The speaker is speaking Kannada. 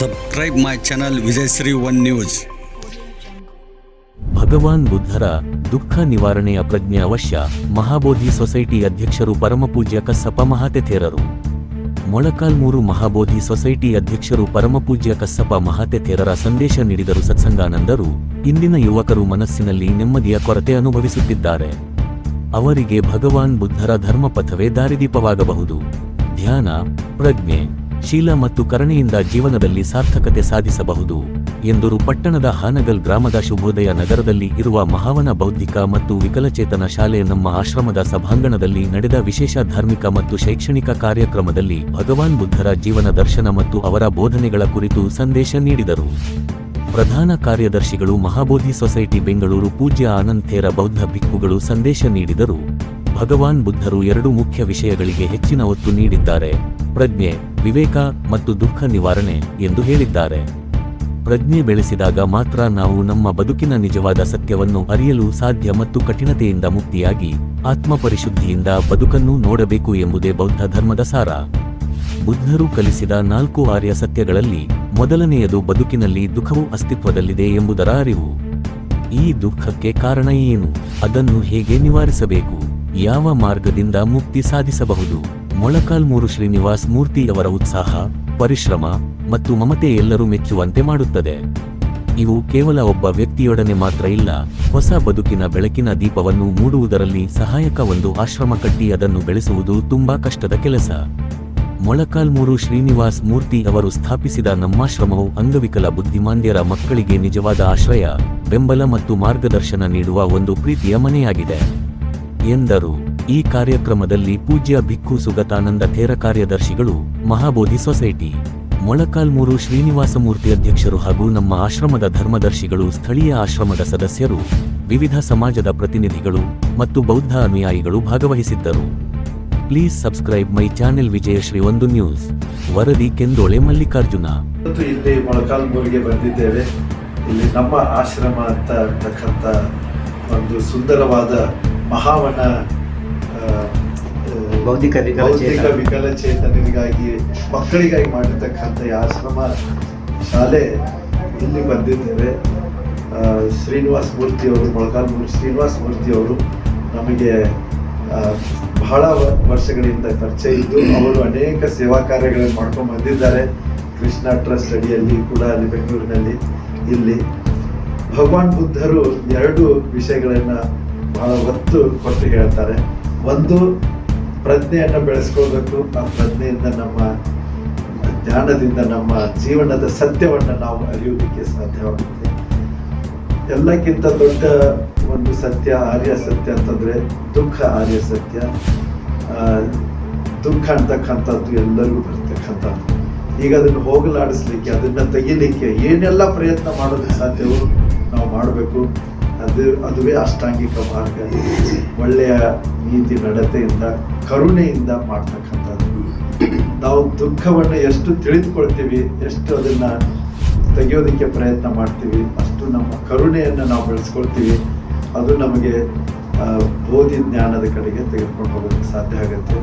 Subscribe my channel Vijayashree one news Bhagavan ಬುದ್ಧರ ದುಃಖ ನಿವಾರಣೆಯ ಪ್ರಜ್ಞೆ ಅವಶ್ಯ. ಮಹಾಬೋಧಿ ಸೊಸೈಟಿ ಅಧ್ಯಕ್ಷರು ಪರಮಪೂಜ್ಯ ಕಸ್ಸಪ್ಪ ಮಹಾತೆಥೇರರು. ಮೊಳಕಾಲ್ಮೂರು ಮಹಾಬೋಧಿ ಸೊಸೈಟಿ ಅಧ್ಯಕ್ಷರು ಪರಮಪೂಜ್ಯ ಕಸ್ಸಪ್ಪ ಮಹಾತೆಥೇರರ ಸಂದೇಶ ನೀಡಿದರು ಸತ್ಸಂಗಾನಂದರು. ಇಂದಿನ ಯುವಕರು ಮನಸ್ಸಿನಲ್ಲಿ ನೆಮ್ಮದಿಯ ಕೊರತೆ ಅನುಭವಿಸುತ್ತಿದ್ದಾರೆ. ಅವರಿಗೆ ಭಗವಾನ್ ಬುದ್ಧರ ಧರ್ಮಪಥವೇ ದಾರಿದೀಪವಾಗಬಹುದು. ಧ್ಯಾನ, ಪ್ರಜ್ಞೆ. ಶೀಲ ಮತ್ತು ಕರುಣೆಯಿಂದ ಜೀವನದಲ್ಲಿ ಸಾರ್ಥಕತೆ ಸಾಧಿಸಬಹುದು ಎಂದರು. ಪಟ್ಟಣದ ಹಾನಗಲ್ ಗ್ರಾಮದ ಶುಭೋದಯ ನಗರದಲ್ಲಿ ಇರುವ ಮಹಾವನ ಬೌದ್ಧಿಕ ಮತ್ತು ವಿಕಲಚೇತನ ಶಾಲೆ ನಮ್ಮ ಆಶ್ರಮದ ಸಭಾಂಗಣದಲ್ಲಿ ನಡೆದ ವಿಶೇಷ ಧಾರ್ಮಿಕ ಮತ್ತು ಶೈಕ್ಷಣಿಕ ಕಾರ್ಯಕ್ರಮದಲ್ಲಿ ಭಗವಾನ್ ಬುದ್ಧರ ಜೀವನ ದರ್ಶನ ಮತ್ತು ಅವರ ಬೋಧನೆಗಳ ಕುರಿತು ಸಂದೇಶ ನೀಡಿದರು. ಪ್ರಧಾನ ಕಾರ್ಯದರ್ಶಿಗಳು ಮಹಾಬೋಧಿ ಸೊಸೈಟಿ ಬೆಂಗಳೂರು ಪೂಜ್ಯ ಆನಂದ್ ಬೌದ್ಧ ಭಿಕ್ಕುಗಳು ಸಂದೇಶ ನೀಡಿದರು. ಭಗವಾನ್ ಬುದ್ಧರು ಎರಡು ಮುಖ್ಯ ವಿಷಯಗಳಿಗೆ ಹೆಚ್ಚಿನ ಒತ್ತು ನೀಡಿದ್ದಾರೆ. ಪ್ರಜ್ಞೆ ವಿವೇಕ ಮತ್ತು ದುಃಖ ನಿವಾರಣೆ ಎಂದು ಹೇಳಿದ್ದಾರೆ. ಪ್ರಜ್ಞೆ ಬೆಳೆಸಿದಾಗ ಮಾತ್ರ ನಾವು ನಮ್ಮ ಬದುಕಿನ ನಿಜವಾದ ಸತ್ಯವನ್ನು ಅರಿಯಲು ಸಾಧ್ಯ ಮತ್ತು ಕಠಿಣತೆಯಿಂದ ಮುಕ್ತಿಯಾಗಿ ಆತ್ಮಪರಿಶುದ್ಧಿಯಿಂದ ಬದುಕನ್ನು ನೋಡಬೇಕು ಎಂಬುದೇ ಬೌದ್ಧ ಧರ್ಮದ ಸಾರ. ಬುದ್ಧರು ಕಲಿಸಿದ ನಾಲ್ಕು ಆರ್ಯ ಸತ್ಯಗಳಲ್ಲಿ ಮೊದಲನೆಯದು ಬದುಕಿನಲ್ಲಿ ದುಃಖವು ಅಸ್ತಿತ್ವದಲ್ಲಿದೆ ಎಂಬುದರ ಅರಿವು. ಈ ದುಃಖಕ್ಕೆ ಕಾರಣ ಏನು? ಅದನ್ನು ಹೇಗೆ ನಿವಾರಿಸಬೇಕು? ಯಾವ ಮಾರ್ಗದಿಂದ ಮುಕ್ತಿ ಸಾಧಿಸಬಹುದು? ಮೊಳಕಾಲ್ಮೂರು ಶ್ರೀನಿವಾಸ್ ಮೂರ್ತಿಯವರ ಉತ್ಸಾಹ, ಪರಿಶ್ರಮ ಮತ್ತು ಮಮತೆ ಎಲ್ಲರೂ ಮೆಚ್ಚುವಂತೆ ಮಾಡುತ್ತದೆ. ಇವು ಕೇವಲ ಒಬ್ಬ ವ್ಯಕ್ತಿಯೊಡನೆ ಮಾತ್ರ ಇಲ್ಲ, ಹೊಸ ಬದುಕಿನ ಬೆಳಕಿನ ದೀಪವನ್ನು ಮೂಡುವುದರಲ್ಲಿ ಸಹಾಯಕ ಒಂದು ಆಶ್ರಮ ಕಟ್ಟಿ ಅದನ್ನು ಬೆಳೆಸುವುದು ತುಂಬಾ ಕಷ್ಟದ ಕೆಲಸ. ಮೊಳಕಾಲ್ಮೂರು ಶ್ರೀನಿವಾಸ್ ಮೂರ್ತಿ ಅವರು ಸ್ಥಾಪಿಸಿದ ನಮ್ಮಾಶ್ರಮವು ಅಂಗವಿಕಲ ಬುದ್ಧಿಮಾಂದ್ಯರ ಮಕ್ಕಳಿಗೆ ನಿಜವಾದ ಆಶ್ರಯ, ಬೆಂಬಲ ಮತ್ತು ಮಾರ್ಗದರ್ಶನ ನೀಡುವ ಒಂದು ಪ್ರೀತಿಯ ಮನೆಯಾಗಿದೆ. ಎಂದರು. ಈ ಕಾರ್ಯಕ್ರಮದಲ್ಲಿ ಪೂಜ್ಯ ಭಿಕ್ಕು ಸುಗತಾನಂದ ಥೇರ ಕಾರ್ಯದರ್ಶಿಗಳು, ಮಹಾಬೋಧಿ ಸೊಸೈಟಿ, ಮೊಳಕಾಲ್ಮೂರು ಶ್ರೀನಿವಾಸಮೂರ್ತಿ ಅಧ್ಯಕ್ಷರು ಹಾಗೂ ನಮ್ಮ ಆಶ್ರಮದ ಧರ್ಮದರ್ಶಿಗಳು, ಸ್ಥಳೀಯ ಆಶ್ರಮದ ಸದಸ್ಯರು, ವಿವಿಧ ಸಮಾಜದ ಪ್ರತಿನಿಧಿಗಳು ಮತ್ತು ಬೌದ್ಧ ಅನುಯಾಯಿಗಳು ಭಾಗವಹಿಸಿದ್ದರು. Please subscribe my channel Vijayashree ಒಂದು ನ್ಯೂಸ್, ವರದಿ ಕೆಂದೋಳೆ ಮಲ್ಲಿಕಾರ್ಜುನ. ಇಲ್ಲಿ ಮೊಳಕಾಲ್ಮೂರಿಗೆ ಬಂದಿದ್ದೇವೆ. ಇಲ್ಲಿ ನಮ್ಮ ಆಶ್ರಮ ಅಂತ ಒಂದು ಸುಂದರವಾದ ಮಹಾವನ ಬೌದ್ಧಿಕ. ಬೌದ್ಧಿಕ ವಿಕಲಚೇತನರಿಗಾಗಿ, ಮಕ್ಕಳಿಗಾಗಿ ಮಾಡಿರ್ತಕ್ಕಂಥ ಆಶ್ರಮ ಶಾಲೆ ಇಲ್ಲಿ ಬಂದಿದ್ದೇವೆ. ಶ್ರೀನಿವಾಸ್ ಮೂರ್ತಿಯವರು ಮೊಳಕಾಲ್ಮೂರು ಶ್ರೀನಿವಾಸ ಮೂರ್ತಿಯವರು ನಮಗೆ ಬಹಳ ವರ್ಷಗಳಿಂದ ಪರಿಚಯ ಇದ್ದು, ಅವರು ಅನೇಕ ಸೇವಾ ಕಾರ್ಯಗಳನ್ನು ಮಾಡ್ಕೊಂಡು ಬಂದಿದ್ದಾರೆ. ಕೃಷ್ಣ ಟ್ರಸ್ಟ್ ಅಡಿಯಲ್ಲಿ ಕೂಡ ಅಲ್ಲಿ ಬೆಂಗಳೂರಿನಲ್ಲಿ ಇಲ್ಲಿ. ಭಗವಾನ್ ಬುದ್ಧರು ಎರಡು ವಿಷಯಗಳನ್ನ ಬಹಳ ಒತ್ತು ಕೊಟ್ಟು ಹೇಳ್ತಾರೆ. ಒಂದು ಪ್ರಜ್ಞೆಯನ್ನು ಬೆಳೆಸ್ಕೋಬೇಕು ಆ ಪ್ರಜ್ಞೆಯಿಂದ ನಮ್ಮ ಜ್ಞಾನದಿಂದ ನಮ್ಮ ಜೀವನದ ಸತ್ಯವನ್ನು ನಾವು ಅರಿಯೋದಕ್ಕೆ ಸಾಧ್ಯವಾಗುತ್ತೆ. ಎಲ್ಲಕ್ಕಿಂತ ದೊಡ್ಡ ಒಂದು ಸತ್ಯ, ಆರ್ಯ ಸತ್ಯ ಅಂತಂದ್ರೆ ದುಃಖ, ಆರ್ಯ ಸತ್ಯ. ದುಃಖ ಅಂತಕ್ಕಂಥದ್ದು ಎಲ್ಲರಿಗೂ ಬರ್ತಕ್ಕಂಥದ್ದು. ಈಗ ಅದನ್ನು ಹೋಗಲಾಡಿಸ್ಲಿಕ್ಕೆ, ಅದನ್ನು ತೆಗಿಲಿಕ್ಕೆ ಏನೆಲ್ಲ ಪ್ರಯತ್ನ ಮಾಡೋದಕ್ಕೆ ಸಾಧ್ಯವೋ ನಾವು ಮಾಡಬೇಕು. ಅದು ಅದುವೇ ಅಷ್ಟಾಂಗಿಕ ಮಾರ್ಗ. ಒಳ್ಳೆಯ ನೀತಿ ನಡತೆಯಿಂದ, ಕರುಣೆಯಿಂದ ಮಾಡ್ತಕ್ಕಂಥದ್ದು. ನಾವು ದುಃಖವನ್ನು ಎಷ್ಟು ತಿಳಿದುಕೊಳ್ತೀವಿ, ಎಷ್ಟು ಅದನ್ನು ತೆಗೆಯೋದಕ್ಕೆ ಪ್ರಯತ್ನ ಮಾಡ್ತೀವಿ, ಅಷ್ಟು ನಮ್ಮ ಕರುಣೆಯನ್ನು ನಾವು ಬೆಳೆಸ್ಕೊಳ್ತೀವಿ. ಅದು ನಮಗೆ ಬೋಧಿ ಜ್ಞಾನದ ಕಡೆಗೆ ತೆಗೆದುಕೊಂಡು ಹೋಗೋದಕ್ಕೆ ಸಾಧ್ಯ ಆಗುತ್ತೆ.